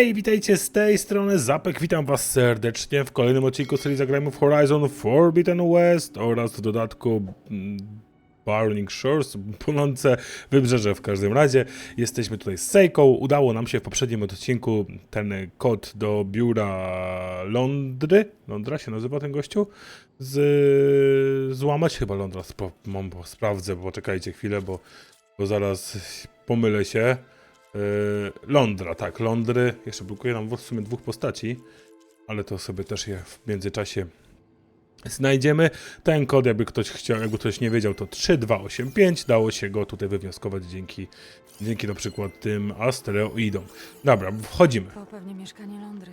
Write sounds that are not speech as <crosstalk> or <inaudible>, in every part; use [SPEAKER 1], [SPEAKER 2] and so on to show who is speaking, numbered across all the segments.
[SPEAKER 1] Hej, witajcie z tej strony Zapek, witam was serdecznie w kolejnym odcinku serii Zagrajmy w Horizon Forbidden West oraz w dodatku mm, Burning Shores, płonące wybrzeże w każdym razie. Jesteśmy tutaj z Sejką, udało nam się w poprzednim odcinku ten kod do biura Londry, Londra się nazywa ten gościu, z, złamać chyba Londra, mam, sprawdzę, bo czekajcie chwilę, bo, bo zaraz pomylę się. Yy, Londra, tak, Londry. Jeszcze blokuje nam w sumie dwóch postaci, ale to sobie też je w międzyczasie znajdziemy. Ten kod, jakby ktoś chciał, jakby ktoś nie wiedział, to 3285. Dało się go tutaj wywnioskować dzięki, dzięki na przykład tym asteroidom. Dobra, wchodzimy.
[SPEAKER 2] To pewnie mieszkanie Lądry.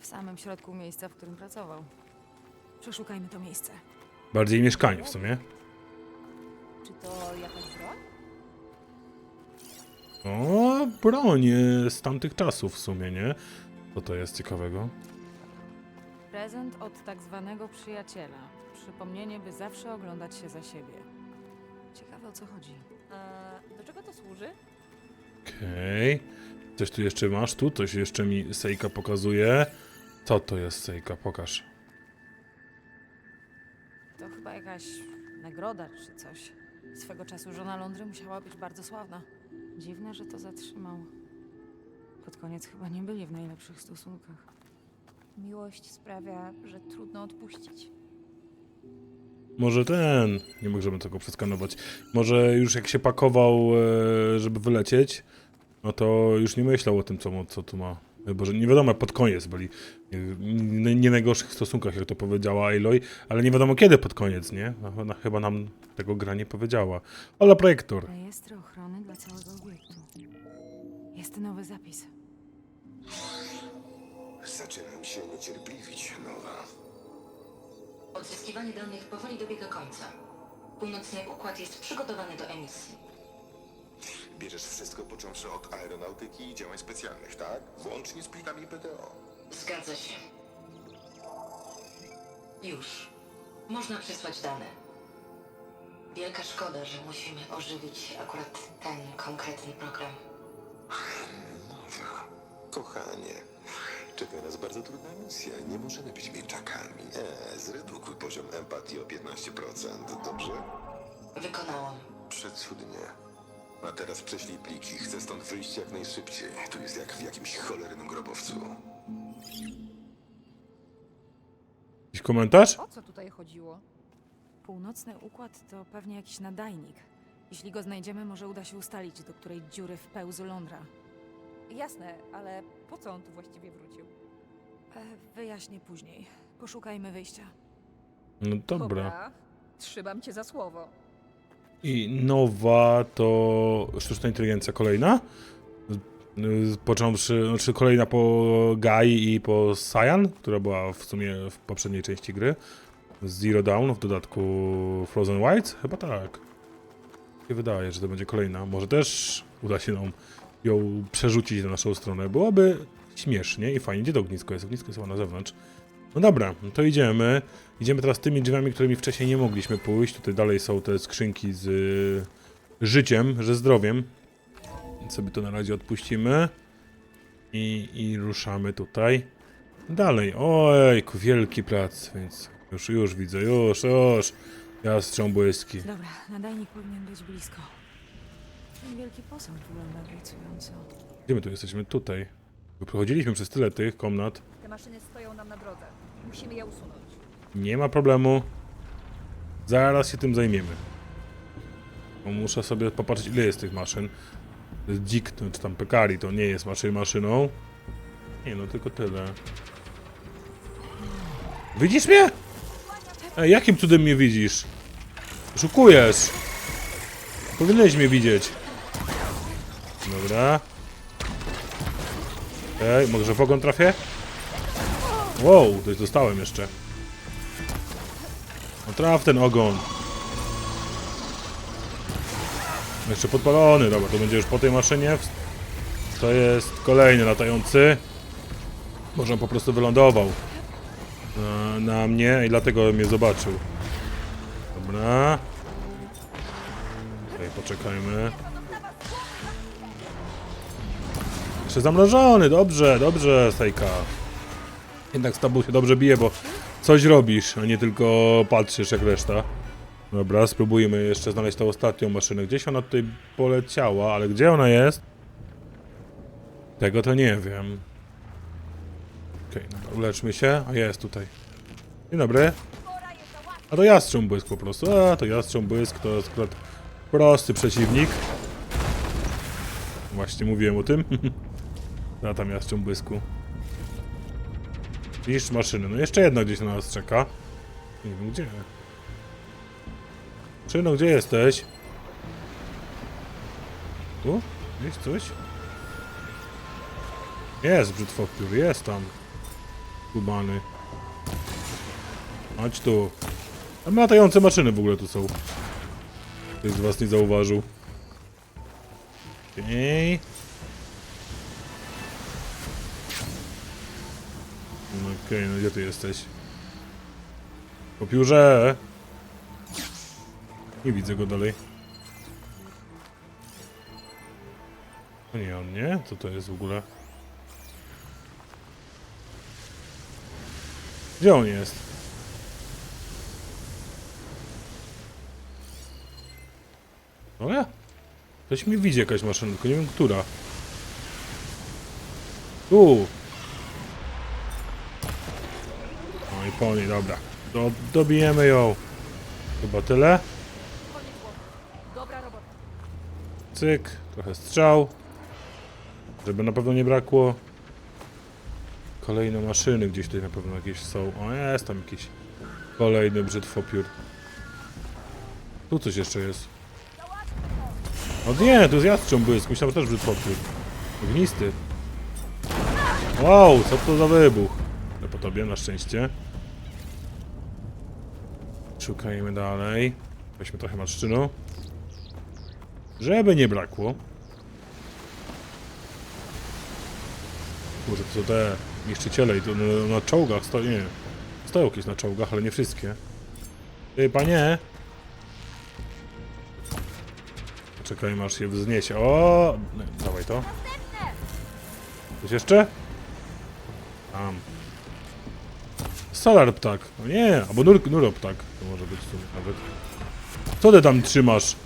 [SPEAKER 2] W samym środku miejsca, w którym pracował. Przeszukajmy to miejsce.
[SPEAKER 1] Bardziej mieszkanie w sumie. O, broń e, z tamtych czasów w sumie, nie? Co to jest ciekawego?
[SPEAKER 2] Prezent od tak zwanego przyjaciela. Przypomnienie, by zawsze oglądać się za siebie. Ciekawe o co chodzi.
[SPEAKER 3] A do czego to służy?
[SPEAKER 1] Okej. Coś tu jeszcze masz? Tu coś jeszcze mi Sejka pokazuje. Co to jest Sejka? Pokaż.
[SPEAKER 2] To chyba jakaś nagroda czy coś. Swego czasu żona Lądry musiała być bardzo sławna. Dziwne, że to zatrzymał. Pod koniec chyba nie byli w najlepszych stosunkach.
[SPEAKER 3] Miłość sprawia, że trudno odpuścić.
[SPEAKER 1] Może ten. Nie możemy tego przeskanować. Może już jak się pakował, e, żeby wylecieć, no to już nie myślał o tym, co, mu- co tu ma. Bo że nie wiadomo, pod koniec byli nie, nie, najgorszych stosunkach, jak to powiedziała Aloy, ale nie wiadomo kiedy pod koniec, nie? No, Ona chyba nam tego gra nie powiedziała. Ola projektor.
[SPEAKER 2] Rejestr ochrony dla całego obiektu. Jest nowy zapis.
[SPEAKER 4] Zaczynam się niecierpliwić, Nowa.
[SPEAKER 5] Odzyskiwanie danych powoli dobiega końca. Północny układ jest przygotowany do emisji.
[SPEAKER 4] Bierzesz wszystko począwszy od aeronautyki i działań specjalnych, tak? Włącznie z plikami PTO.
[SPEAKER 5] Zgadza się. Już. Można przesłać dane. Wielka szkoda, że musimy ożywić akurat ten konkretny program.
[SPEAKER 4] Kochanie, czeka nas bardzo trudna misja. Nie możemy być mięczakami. E, zredukuj poziom empatii o 15%, dobrze?
[SPEAKER 5] Wykonałam.
[SPEAKER 4] Przecudnie. A teraz prześlij pliki. Chcę stąd wyjść jak najszybciej. Tu jest jak w jakimś cholernym grobowcu.
[SPEAKER 1] Jakiś komentarz?
[SPEAKER 3] O co tutaj chodziło?
[SPEAKER 2] Północny układ to pewnie jakiś nadajnik. Jeśli go znajdziemy, może uda się ustalić, do której dziury wpełzł Londra.
[SPEAKER 3] Jasne, ale po co on tu właściwie wrócił?
[SPEAKER 2] E, wyjaśnię później. Poszukajmy wyjścia.
[SPEAKER 1] No dobra.
[SPEAKER 3] Trzymam cię za słowo.
[SPEAKER 1] I nowa to sztuczna inteligencja kolejna. Począwszy, znaczy kolejna po Gai i po Cyan, która była w sumie w poprzedniej części gry. Zero Dawn, w dodatku Frozen Wilds? Chyba tak. Się wydaje, że to będzie kolejna. Może też uda się nam ją przerzucić na naszą stronę. Byłoby śmiesznie i fajnie. Gdzie to ognisko jest? Ognisko jest chyba na zewnątrz. No dobra, no to idziemy. Idziemy teraz tymi drzwiami, którymi wcześniej nie mogliśmy pójść. Tutaj dalej są te skrzynki z y, życiem, ze zdrowiem. Więc sobie to na razie odpuścimy. I, I ruszamy tutaj. Dalej. Ojku, wielki plac, więc już, już widzę, już, już. Jastrząb błyski.
[SPEAKER 2] Dobra, nadajnik powinien być blisko. Ten wielki posąg wygląda obiecująco.
[SPEAKER 1] Gdzie my tu jesteśmy? Tutaj. Bo Przechodziliśmy przez tyle tych komnat.
[SPEAKER 3] Te maszyny stoją nam na drodze. Musimy je usunąć.
[SPEAKER 1] Nie ma problemu. Zaraz się tym zajmiemy. Bo muszę sobie popatrzeć, ile jest tych maszyn. To jest dzik, czy tam pekari, to nie jest maszyn maszyną. Nie no, tylko tyle. Widzisz mnie? Ej, jakim cudem mnie widzisz? Szukujesz. Powinieneś mnie widzieć. Dobra. Ej, może w ogon trafię? Wow, coś dostałem jeszcze. No traf ten ogon. Jeszcze podpalony, dobra, to będzie już po tej maszynie. To jest kolejny latający. Może on po prostu wylądował na, na mnie i dlatego mnie zobaczył. Dobra. Tutaj poczekajmy. Jeszcze zamrożony, dobrze, dobrze, Sejka. Jednak z tobą się dobrze bije, bo coś robisz, a nie tylko patrzysz jak reszta. Dobra, spróbujmy jeszcze znaleźć tą ostatnią maszynę. Gdzieś ona tutaj poleciała, ale gdzie ona jest? Tego to nie wiem. Okej, dobra, uleczmy się. A jest tutaj. Dzień dobry. A to jastrząb błysk po prostu. A to jastrząb błysk to jest akurat prosty przeciwnik. Właśnie mówiłem o tym. <laughs> A tam jastrząb błysku. Niszcz maszyny. No jeszcze jedna gdzieś na nas czeka. Nie wiem gdzie. Czyno, gdzie jesteś? Tu? Jest coś? Jest brzytwopiór, jest tam. Kubany. Chodź tu. A latające maszyny w ogóle tu są. Ktoś z was nie zauważył. Okej. No Okej, no gdzie ty jesteś? Popiórze! Nie widzę go dalej. To nie on, nie? Co to jest w ogóle? Gdzie on jest? O ja? Ktoś mi widzi jakaś maszyna, tylko nie wiem która. Tu! No dobra. Do, dobijemy ją. Chyba tyle.
[SPEAKER 3] Dobra robota.
[SPEAKER 1] Cyk, trochę strzał. Żeby na pewno nie brakło. Kolejne maszyny gdzieś tutaj na pewno jakieś są. O, jest tam jakiś kolejny brzytwopiór. Tu coś jeszcze jest. O nie, tu jest jastrząb błysk. Myślałem, że też brzytwopiór. Ognisty. Wow, co to za wybuch? Ale po tobie, na szczęście. Szukajmy dalej. Weźmy trochę maszczynu. Żeby nie brakło. Kurczę, to są te niszczyciele i to na, na czołgach stoi, nie. Stoją jakieś na czołgach, ale nie wszystkie. Ty, panie! Czekajmy aż się wzniesie. O! No, dawaj to. Coś jeszcze? Tam. Solar ptak. No nie, albo nur, nuroptak. To może być tu nawet. Co ty tam trzymasz?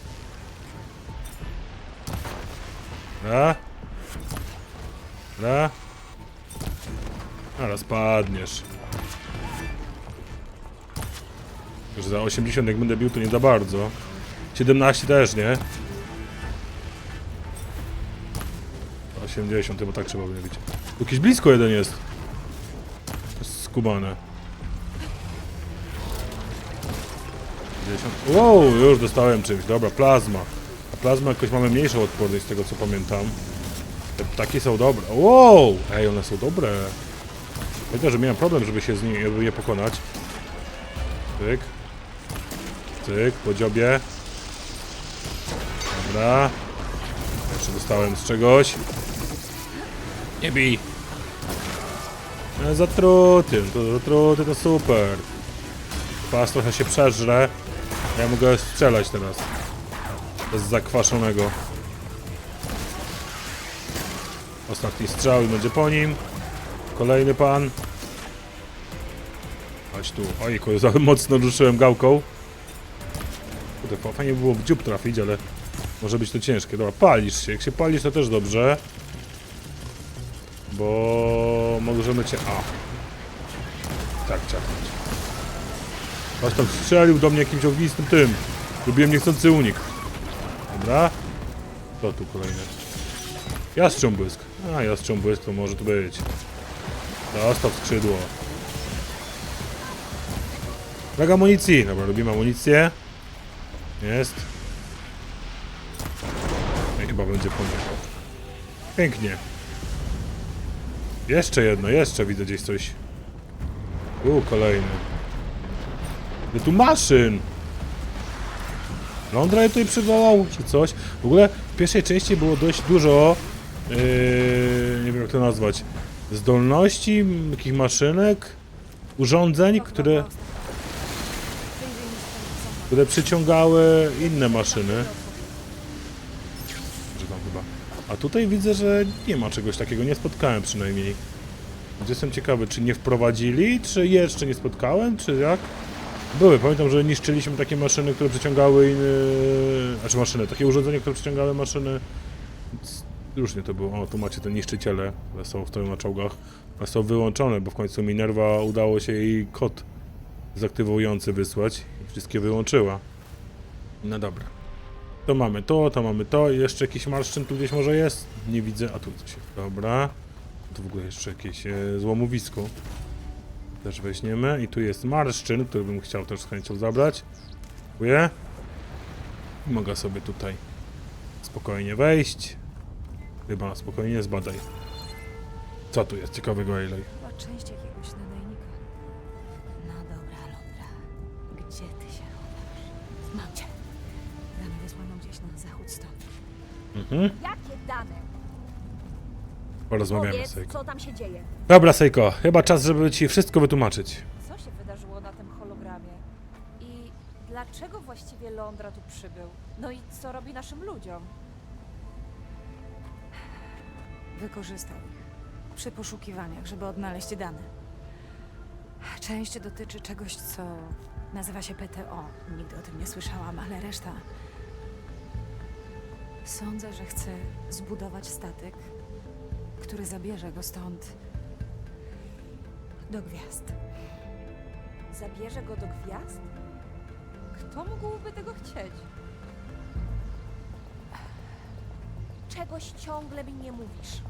[SPEAKER 1] Dobra. Dobra. Zaraz padniesz. Już za 80 jak będę bił to nie za bardzo. 17 też, nie? 80, chyba tak trzeba by bić. Tu Jakiś blisko jeden jest Skubane. 50. Wow, już dostałem czymś. Dobra, plazma. A plazma jakoś mamy mniejszą odporność z tego co pamiętam. Te ptaki są dobre. Wow! Ej, one są dobre. Pamiętam, że miałem problem, żeby się z nimi żeby je pokonać. Tyk. Tyk, po dziobie. Dobra. Jeszcze dostałem z czegoś. Nie bij. E, Zatruty, to zatruty to super. Pas trochę się przeżre. Ja mogę strzelać teraz. Bez zakwaszonego. Ostatni strzał i będzie po nim. Kolejny pan. Chodź tu. Ojku, za <laughs> mocno ruszyłem gałką. Kurde, fa- fajnie by było w dziób trafić, ale może być to ciężkie. Dobra, palisz się. Jak się palisz, to też dobrze. Bo możemy cię... A. Tak, ciachnąć. Aż tam strzelił do mnie jakimś ognistym tym. Lubiłem niechcący unik. Dobra. To tu kolejny. Jastrząb błysk. A, jastrząb błysk to może tu być. Zostaw skrzydło. Brak amunicji. Dobra, robimy amunicję. Jest. No i chyba będzie po. Pięknie. Jeszcze jedno, jeszcze widzę gdzieś coś. U, kolejny. Ile tu maszyn? Lądra je tutaj przywołał, czy coś? W ogóle w pierwszej części było dość dużo, yy, nie wiem jak to nazwać, zdolności, takich maszynek, urządzeń, które, które przyciągały inne maszyny. A tutaj widzę, że nie ma czegoś takiego, nie spotkałem przynajmniej. Gdzie jestem ciekawy, czy nie wprowadzili, czy jeszcze nie spotkałem, czy jak? Były, pamiętam, że niszczyliśmy takie maszyny, które przyciągały inne... Znaczy maszyny, takie urządzenia, które przyciągały maszyny. Więc Już nie to było. O, tu macie te niszczyciele, które są, stoją na czołgach. Są wyłączone, bo w końcu Minerva udało się jej kod zaktywujący wysłać i wszystkie wyłączyła. No dobra. To mamy to, to mamy to. Jeszcze jakiś marszczyn tu gdzieś może jest? Nie widzę. A tu coś. Dobra. Tu w ogóle jeszcze jakieś e, złomowisko. Też weźmiemy. I tu jest marszczyn, który bym chciał też z chęcią zabrać. Dziękuję. I mogę sobie tutaj spokojnie wejść. Chyba na spokojnie zbadaj. Co tu jest ciekawego,
[SPEAKER 2] jakiegoś nadajnika. No dobra, Londra. Gdzie ty się chowasz? Mam cię. Damy wysłaną gdzieś na zachód stąd.
[SPEAKER 1] Mhm.
[SPEAKER 3] Jakie dane?
[SPEAKER 1] Porozmawiamy,
[SPEAKER 3] Powiedz,
[SPEAKER 1] Sejko.
[SPEAKER 3] co tam się dzieje.
[SPEAKER 1] Dobra, Sejko. Chyba czas, żeby ci wszystko wytłumaczyć.
[SPEAKER 3] Co się wydarzyło na tym hologramie? I dlaczego właściwie Londra tu przybył? No i co robi naszym ludziom?
[SPEAKER 2] Wykorzystał ich przy poszukiwaniach, żeby odnaleźć dane. Część dotyczy czegoś, co nazywa się PTO. Nigdy o tym nie słyszałam, ale reszta. Sądzę, że chce zbudować statek, który zabierze go stąd do gwiazd.
[SPEAKER 3] Zabierze go do gwiazd? Kto mógłby tego chcieć? Czegoś ciągle mi nie mówisz.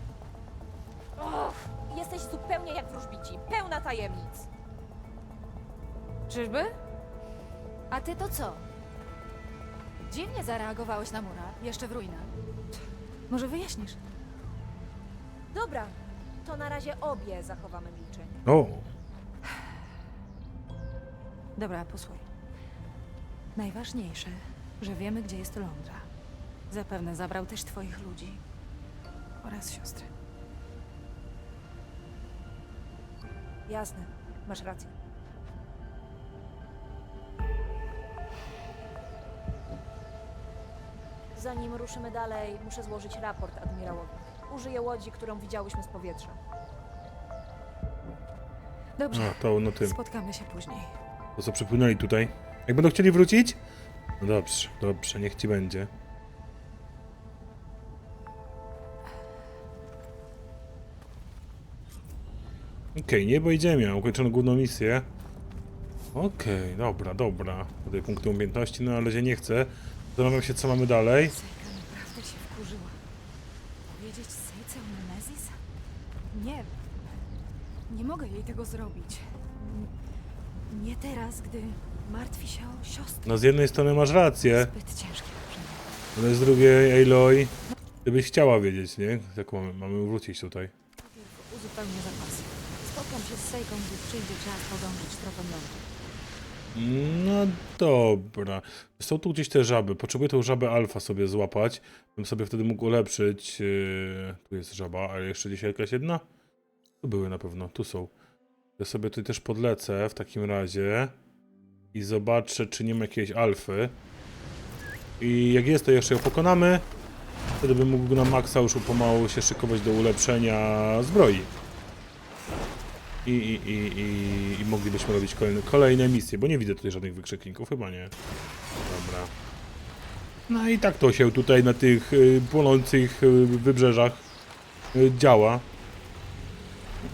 [SPEAKER 3] Och, jesteś zupełnie jak wróżbici, pełna tajemnic.
[SPEAKER 2] Czyżby? A ty to co? Dziwnie zareagowałeś na Mura, jeszcze w ruinach. Może wyjaśnisz?
[SPEAKER 3] Dobra, to na razie obie zachowamy milczenie.
[SPEAKER 1] O,
[SPEAKER 2] Dobra, posłuchaj. Najważniejsze, że wiemy, gdzie jest Londra. Zapewne zabrał też twoich ludzi oraz siostry.
[SPEAKER 3] Jasne, masz rację. Zanim ruszymy dalej, muszę złożyć raport admirałowi. Użyję łodzi, którą widziałyśmy z powietrza.
[SPEAKER 2] Dobrze,
[SPEAKER 1] a, to no tym.
[SPEAKER 2] spotkamy się później.
[SPEAKER 1] To co przypłynęli tutaj. Jak będą chcieli wrócić? No dobrze, dobrze, niech ci będzie. Okej, niebo idziemy, mam ukończoną główną misję. Okej, dobra, dobra. Tutaj punkty umiejętności, no ale się nie chcę. Zastanawiam się, co mamy dalej.
[SPEAKER 2] Sejka naprawdę się wkurzyła. Powiedzieć Sejce o Nemezis? Nie. Nie mogę jej tego zrobić. Nie teraz, gdy martwi się o siostrę.
[SPEAKER 1] No z jednej strony masz rację,
[SPEAKER 2] Zbyt ciężkie
[SPEAKER 1] ale z drugiej, Aloy, gdybyś chciała wiedzieć, nie? Jak mamy, mamy wrócić tutaj.
[SPEAKER 2] Uzupełnię zapasy. Spotkam się z Sejką, gdy przyjdzie czas podążyć lądu.
[SPEAKER 1] No dobra. Są tu gdzieś te żaby. Potrzebuję tą żabę alfa sobie złapać. Bym sobie wtedy mógł ulepszyć. Yy, tu jest żaba, ale jeszcze dzisiaj jakaś jedna? Tu były na pewno, tu są. Ja sobie tutaj też podlecę w takim razie i zobaczę, czy nie ma jakiejś alfy. I jak jest, to jeszcze ją pokonamy. Wtedy bym mógł na maksa już pomału się szykować do ulepszenia zbroi. I, i, i, i, i moglibyśmy robić kolejne, kolejne misje, bo nie widzę tutaj żadnych wykrzykników, chyba nie. Dobra. No i tak to się tutaj na tych y, płonących y, wybrzeżach y, działa.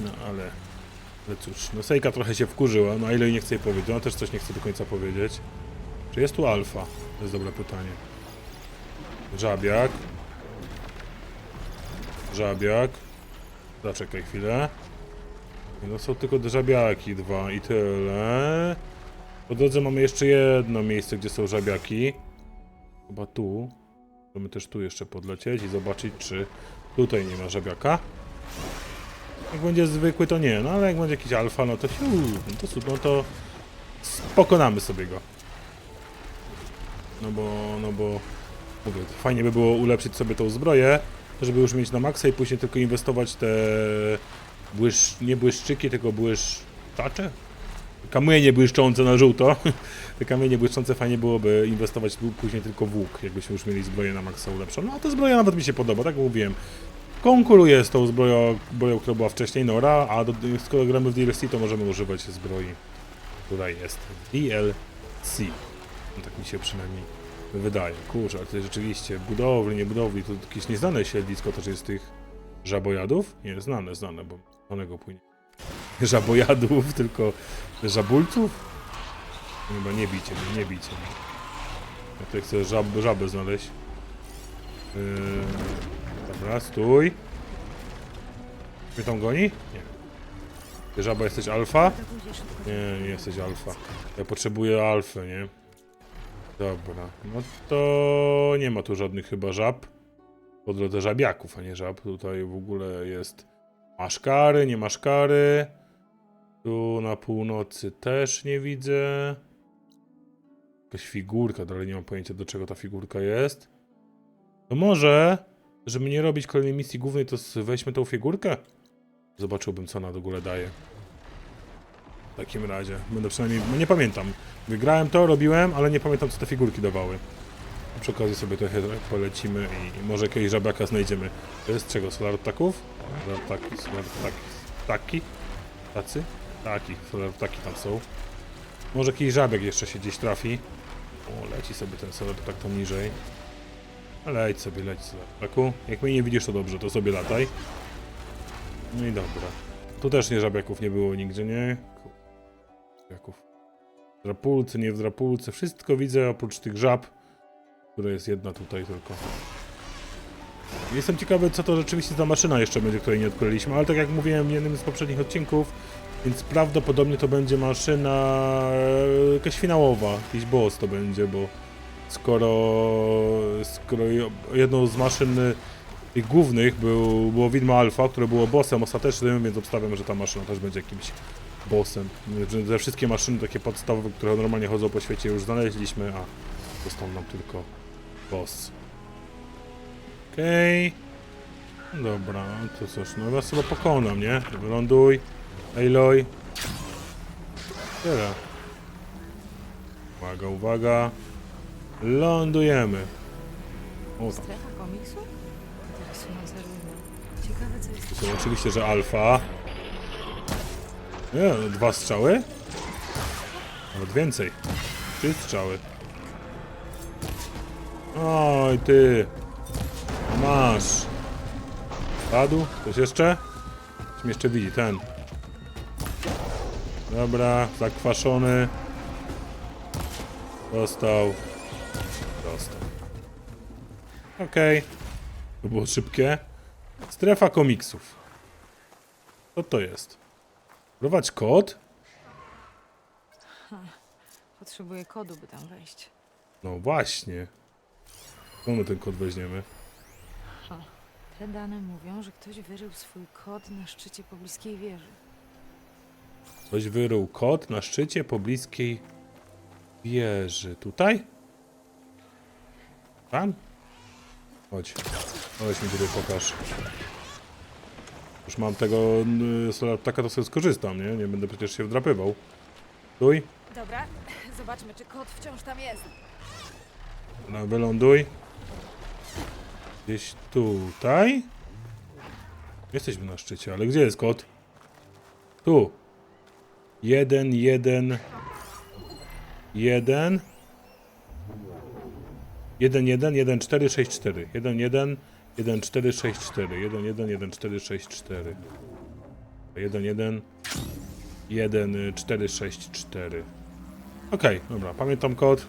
[SPEAKER 1] No ale, ale cóż, no Sejka trochę się wkurzyła, no a ile nie chce jej powiedzieć, ona też coś nie chce do końca powiedzieć. Czy jest tu alfa? To jest dobre pytanie. Żabiak. Żabiak. Zaczekaj chwilę. No są tylko żabiaki dwa i tyle. Po drodze mamy jeszcze jedno miejsce, gdzie są żabiaki. Chyba tu. Możemy też tu jeszcze podlecieć i zobaczyć, czy tutaj nie ma żabiaka. Jak będzie zwykły, to nie, no ale jak będzie jakiś alfa, no to siu, no to super, no to pokonamy sobie go. No bo, no bo, mówię, fajnie by było ulepszyć sobie tą zbroję, żeby już mieć na maksa i później tylko inwestować te błysz, nie błyszczyki, tylko błyszczacze? Kamienie błyszczące na żółto. <laughs> Te kamienie błyszczące fajnie byłoby inwestować później tylko w łuk, jakbyśmy już mieli zbroję na maksa ulepszoną. No a ta zbroja nawet mi się podoba, tak jak mówiłem. Konkuruje z tą zbroją, zbroją która była wcześniej Nora, a do, skoro gramy w DLC, to możemy używać zbroi, która jest DLC. No, tak mi się przynajmniej wydaje. Kurczę, ale to rzeczywiście budowli, nie budowli, to jakieś nieznane siedlisko też jest tych żabojadów? Nie, znane, znane, bo onego płynie. Żabojadów, <laughs> tylko żabulców? Chyba nie bicie, nie bicie. Ja tutaj chcę żab, żabę znaleźć. Yy, dobra, stój. Mnie tam goni? Nie. Ty żaba jesteś alfa?
[SPEAKER 2] To.
[SPEAKER 1] Nie, nie jesteś alfa. Ja potrzebuję alfy, nie? Dobra, no to nie ma tu żadnych chyba żab. Po drodze żabiaków, a nie żab. Tutaj w ogóle jest maszkary, nie maszkary. Tu na północy też nie widzę. Jakaś figurka, dalej nie mam pojęcia do czego ta figurka jest. No może, żeby nie robić kolejnej misji głównej, to weźmy tą figurkę. Zobaczyłbym co ona w ogóle daje. W takim razie. Będę przynajmniej. No nie pamiętam. Wygrałem to, robiłem, ale nie pamiętam co te figurki dawały. Przy okazji sobie trochę polecimy i, może jakiegoś żabiaka znajdziemy. To jest czego? Solar ptaków? Solar ptaki, solar ptaki. Ptaki? Tacy? Taki, solar ptaki tam są. Może jakiś żabiak jeszcze się gdzieś trafi. O, leci sobie ten solar ptak tam niżej. Leć sobie, leć solar ptaku. Jak mnie nie widzisz to dobrze, to sobie lataj. No i dobra. Tu też nie żabiaków nie było nigdzie, nie? Żabiaków. W drapulce, nie w drapulce. Wszystko widzę oprócz tych żab, które jest jedna tutaj tylko. Jestem ciekawy, co to rzeczywiście za maszyna jeszcze będzie, której nie odkryliśmy, ale tak jak mówiłem w jednym z poprzednich odcinków, więc prawdopodobnie to będzie maszyna e, jakaś finałowa, jakiś boss to będzie, bo skoro, skoro jedną z maszyn e, tych głównych był, było widmo alfa, które było bossem ostatecznym, więc obstawiam, że ta maszyna też będzie jakimś bossem. Ze wszystkie maszyny takie podstawowe, które normalnie chodzą po świecie już znaleźliśmy, a został nam tylko boss. Okej. Dobra, to cóż, no ja chyba pokonam, nie? Wyląduj. Aloy. Tyle. Uwaga, uwaga. Lądujemy. Tam.
[SPEAKER 2] Strefa komiksu? Interesujące ruiny. Ciekawe co jest.
[SPEAKER 1] To oczywiście, że alfa. Nie, no, dwa strzały? Nawet więcej. Trzy strzały. Oj, ty. Masz. Padł? Ktoś jeszcze? Ktoś mnie jeszcze widzi, ten. Dobra, zakwaszony. Dostał. Okej. To było szybkie. Strefa komiksów. Co to jest? Prowadź kod?
[SPEAKER 2] Potrzebuję kodu, by tam wejść.
[SPEAKER 1] No właśnie. Skąd my ten kod weźmiemy?
[SPEAKER 2] Te dane mówią, że ktoś wyrył swój kod na szczycie pobliskiej wieży.
[SPEAKER 1] Ktoś wyrył kod na szczycie pobliskiej wieży. Tutaj? Tam? Chodź. Chodź mi tutaj pokaż. Już mam tego y, ptaka, to sobie skorzystam, nie? Nie będę przecież się wdrapywał. Stój.
[SPEAKER 2] Dobra, <laughs> zobaczmy, czy kod wciąż tam jest.
[SPEAKER 1] No, wyląduj. Gdzieś tutaj. Jesteśmy na szczycie, ale gdzie jest kot? Tu. Jeden, jeden. Jeden. Jeden, jeden, jeden, cztery, sześć, cztery. Jeden, jeden, jeden, cztery, sześć, cztery. Jeden, jeden, jeden, cztery, sześć, cztery. Jeden, jeden, jeden, y, cztery, sześć, cztery. Okej, dobra, pamiętam kod.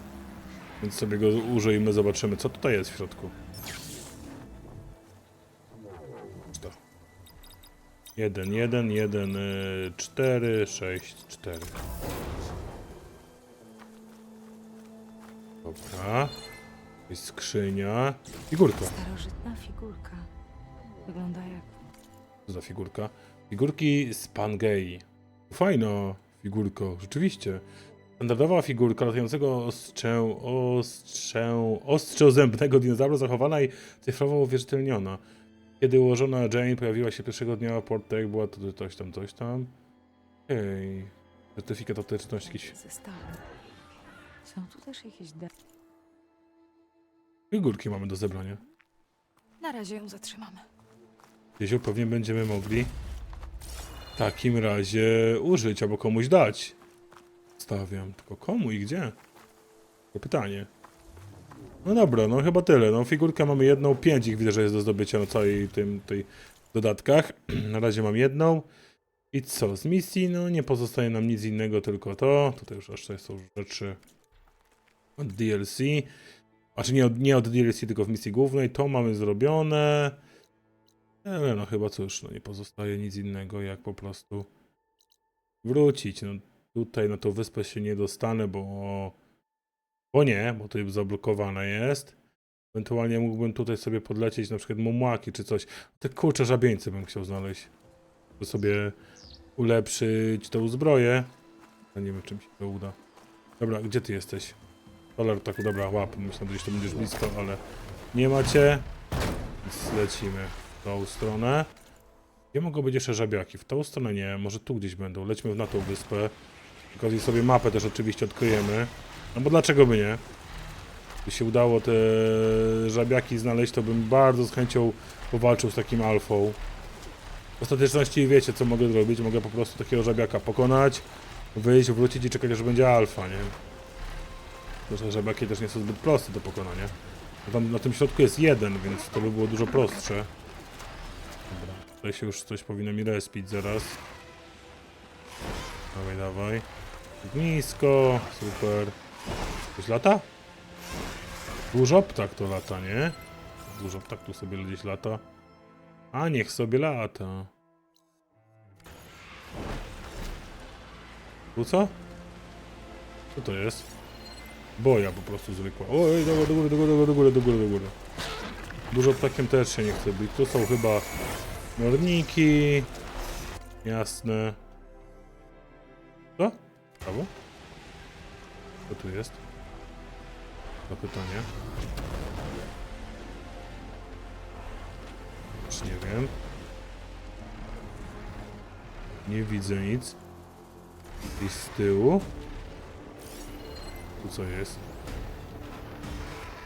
[SPEAKER 1] Więc sobie go użyjmy, zobaczymy co tutaj jest w środku. To. 1, 1, 1, 4, 6, 4. Dobra. Jest skrzynia. Figurka.
[SPEAKER 2] Starożytna figurka. Wygląda jak...
[SPEAKER 1] Co za figurka? Figurki z Pangei. Fajna figurka, rzeczywiście. Standardowa figurka latającego ostrzę, ostrzę, ostrzozębnego dinozaura zachowana i cyfrowo uwierzytelniona. Kiedy ułożona Jane pojawiła się pierwszego dnia, Portek była to coś tam, coś tam. Okej. Certyfikat autentyczności jakiś.
[SPEAKER 2] Są tu też jakieś.
[SPEAKER 1] Figurki mamy do zebrania.
[SPEAKER 2] Na razie ją zatrzymamy.
[SPEAKER 1] Jeziu pewnie będziemy mogli w takim razie użyć albo komuś dać. Stawiam. Tylko komu i gdzie? To pytanie. No dobra, no chyba tyle. No figurkę mamy jedną, pięć ich widzę, że jest do zdobycia na całej tym, tej dodatkach. <clears throat> na razie mam jedną. I co? Z misji, no nie pozostaje nam nic innego, tylko to. Tutaj już aż są rzeczy od DLC. Znaczy nie od, nie od DLC, tylko w misji głównej. To mamy zrobione. Ale no chyba cóż, no nie pozostaje nic innego jak po prostu wrócić. No tutaj na tą wyspę się nie dostanę, bo bo nie, bo to zablokowane jest. Ewentualnie mógłbym tutaj sobie podlecieć na przykład mumłaki czy coś. Te kurcze żabieńce bym chciał znaleźć. By sobie ulepszyć tą zbroję. No nie wiem, czym się to uda. Dobra, gdzie ty jesteś? Dolar tak, dobra, łap. Myślałem, że gdzieś to będziesz blisko, ale nie macie. Lecimy w tą stronę. Gdzie mogą być jeszcze żabiaki? W tą stronę nie, może tu gdzieś będą. Lećmy na tą wyspę. Okazji sobie mapę też oczywiście odkryjemy. No bo dlaczego by nie? Gdyby się udało te żabiaki znaleźć, to bym bardzo z chęcią powalczył z takim alfą. W ostateczności wiecie, co mogę zrobić. Mogę po prostu takiego żabiaka pokonać, wyjść, wrócić i czekać, aż będzie alfa, nie? Zresztą żabiaki też nie są zbyt proste do pokonania. Tam na tym środku jest jeden, więc to by było dużo prostsze. Dobra, tutaj się już coś powinno mi respić zaraz. Dawaj, dawaj. Nisko, super. Coś lata? Dużo ptak to lata, nie? Dużo ptak tu sobie gdzieś lata. A niech sobie lata. Tu co? Co to jest? Boja po prostu zwykła. Oj, do góry, do góry, do góry, do góry, do góry, do góry. Dużo ptakiem też się nie chce być. Tu są chyba norniki. Jasne. Co? Prawo? Co tu jest? To pytanie. Już nie wiem. Nie widzę nic. I z tyłu. Tu co jest?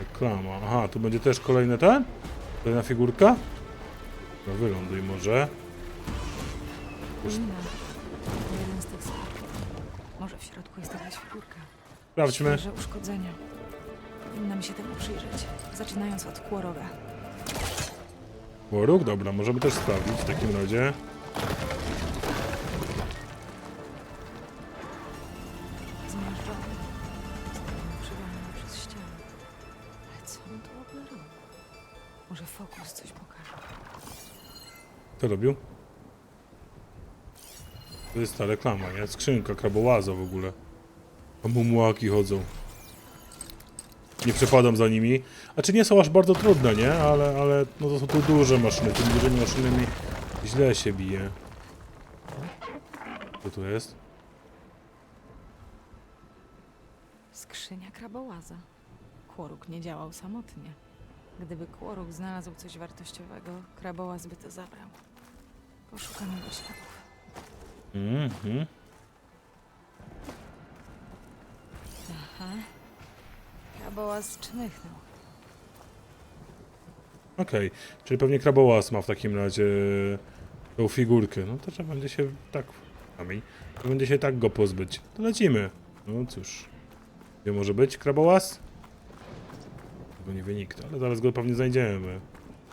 [SPEAKER 1] Reklama. Aha, tu będzie też kolejny ten? Kolejna figurka? No wyląduj może. Już-
[SPEAKER 2] jeden z tych. Może w środku jest jakaś figurka.
[SPEAKER 1] Sprawdźmy.
[SPEAKER 2] Świeże uszkodzenia. Powinnam się temu przyjrzeć. Zaczynając od Kłoroga.
[SPEAKER 1] Łoruk? Dobra, możemy też sprawdzić w takim razie. Robił? To jest ta reklama, nie? Skrzynka, krabołaza w ogóle. A mumłaki chodzą. Nie przepadam za nimi. A czy nie są aż bardzo trudne, nie? Ale, ale no to są tu duże maszyny. Tymi dużymi maszynami źle się bije. Co tu jest?
[SPEAKER 2] Skrzynia krabołaza. Kłoruk nie działał samotnie. Gdyby Kłoruk znalazł coś wartościowego, krabołaz by to zabrał. Poszukam jego śladów.
[SPEAKER 1] Mhm.
[SPEAKER 2] Aha. Krabołaz czmychnął.
[SPEAKER 1] Okej, czyli pewnie krabołaz ma w takim razie tą figurkę. No to trzeba będzie się tak. Kamień. To będzie się tak go pozbyć. To lecimy. No cóż. Gdzie może być krabołaz? Tego nie wynika, ale zaraz go pewnie znajdziemy.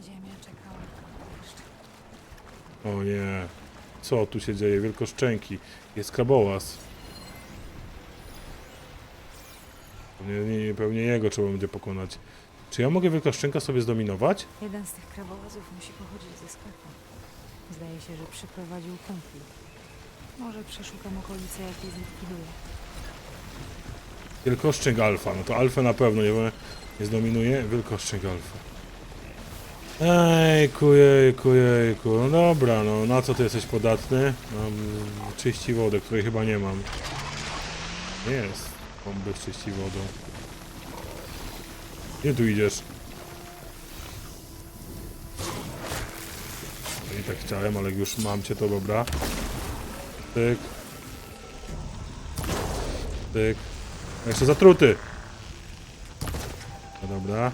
[SPEAKER 2] Ziemia czekała na deszcz.
[SPEAKER 1] O nie. Co tu się dzieje? Wielkoszczęki. Jest krabołaz. Pewnie, nie, pewnie jego trzeba będzie pokonać. Czy ja mogę wielkoszczęka sobie zdominować?
[SPEAKER 2] Jeden z tych krabołazów musi pochodzić ze sklepu. Zdaje się, że przyprowadził kumpli. Może przeszukam okolice, jak je zlikwiduję.
[SPEAKER 1] Wielkoszczęk alfa, no to alfę na pewno nie, nie zdominuje. Wielkoszczęk alfa. Ejku, jejku, jejku. No dobra, no na co ty jesteś podatny? Mam czyści wodę, której chyba nie mam. Jest. Bomby czyści wodą. Gdzie tu idziesz? No I tak chciałem, ale już mam cię to, dobra. Tyk. Tyk. Jeszcze zatruty. No dobra.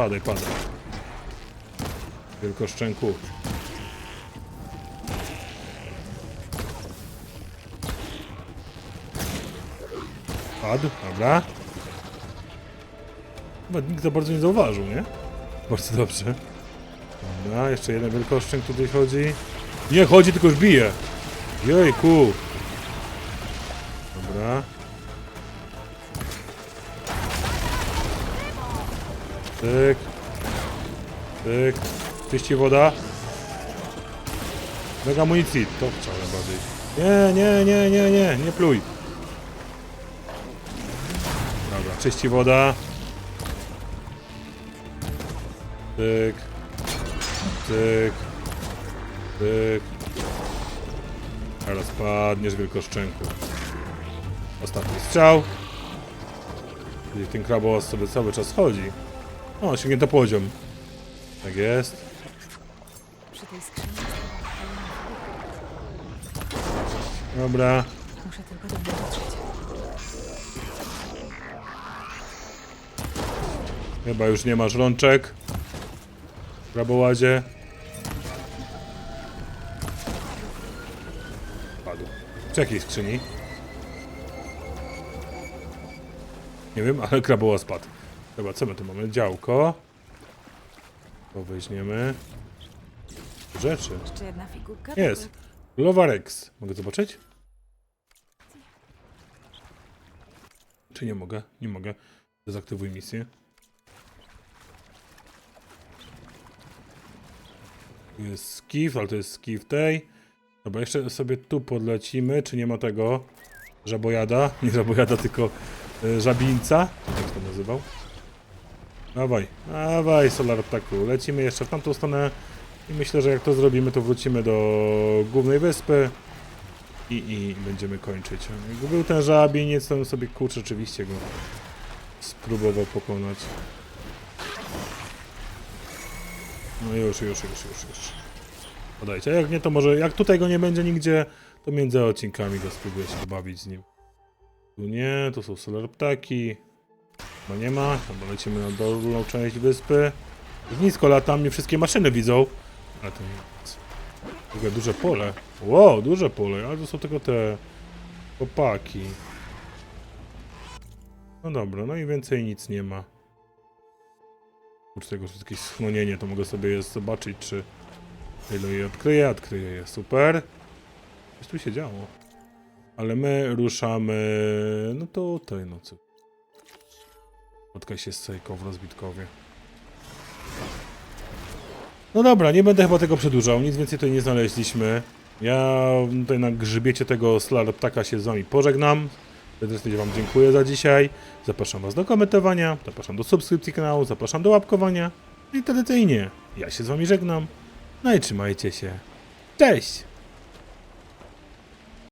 [SPEAKER 1] Padaj, padaj. Wielkoszczęku. Padł, dobra. Chyba nikt za bardzo nie zauważył, nie? Bardzo dobrze. Dobra, jeszcze jeden wielkoszczęk tutaj chodzi. Nie chodzi, tylko już bije. Jejku. Czyści woda. Mega amunicji. To chciałem bardziej. Nie, nie, nie, nie, nie. Nie pluj. Dobra, czyści woda. Tyk. Tyk. Tyk. Teraz padniesz wielkoszczęku. Ostatni strzał. I ten krabos sobie cały czas chodzi. O, osiągnięto poziom. Tak jest.
[SPEAKER 2] Tej skrzyni jest
[SPEAKER 1] Dobra.
[SPEAKER 2] Muszę tylko do mnie dotrzeć.
[SPEAKER 1] Chyba już nie masz rączek. W krabołazie. Padł. W jakiej skrzyni? Nie wiem, ale kraboła spadł. Chyba co my tu mamy? Działko. To weźmiemy. Rzeczy.
[SPEAKER 2] Jeszcze jedna figurka?
[SPEAKER 1] Jest. Lowarex. Mogę zobaczyć? Czy nie mogę? Nie mogę. Dezaktywuj misję. Tu jest skif, ale to jest skif tej. Dobra, jeszcze sobie tu podlecimy. Czy nie ma tego żabojada? <laughs> Nie żabojada, tylko y, żabińca. Jak to nazywał? Dawaj, dawaj, Solar Ptaku. Lecimy jeszcze w tamtą stronę. I myślę, że jak to zrobimy, to wrócimy do głównej wyspy i, i będziemy kończyć. Jakby był ten żabieniec, to bym sobie kurczę oczywiście go spróbował pokonać. No już, już, już, już, już. Podajcie, jak nie, to może, jak tutaj go nie będzie nigdzie, to między odcinkami go spróbuję się bawić z nim. Tu nie, tu są solar ptaki. No nie ma, bo lecimy na dolną część wyspy. Nisko latam, nie wszystkie maszyny widzą. Ale to nic. W ogóle duże pole. Wow, duże pole, ale to są tylko te chłopaki. No dobra, no i więcej nic nie ma. Oprócz tego, jest jakieś schronienie, to mogę sobie zobaczyć, czy ile je odkryję. Odkryję je, super. Coś tu się działo. Ale my ruszamy, no to tej nocy. Spotkaj się z Sejką w rozbitkowie. No dobra, nie będę chyba tego przedłużał, nic więcej tutaj nie znaleźliśmy. Ja tutaj na grzbiecie tego Slar Ptaka się z wami pożegnam. Serdecznie wam dziękuję za dzisiaj. Zapraszam was do komentowania, zapraszam do subskrypcji kanału, zapraszam do łapkowania. I tradycyjnie, ja się z wami żegnam. No i trzymajcie się. Cześć!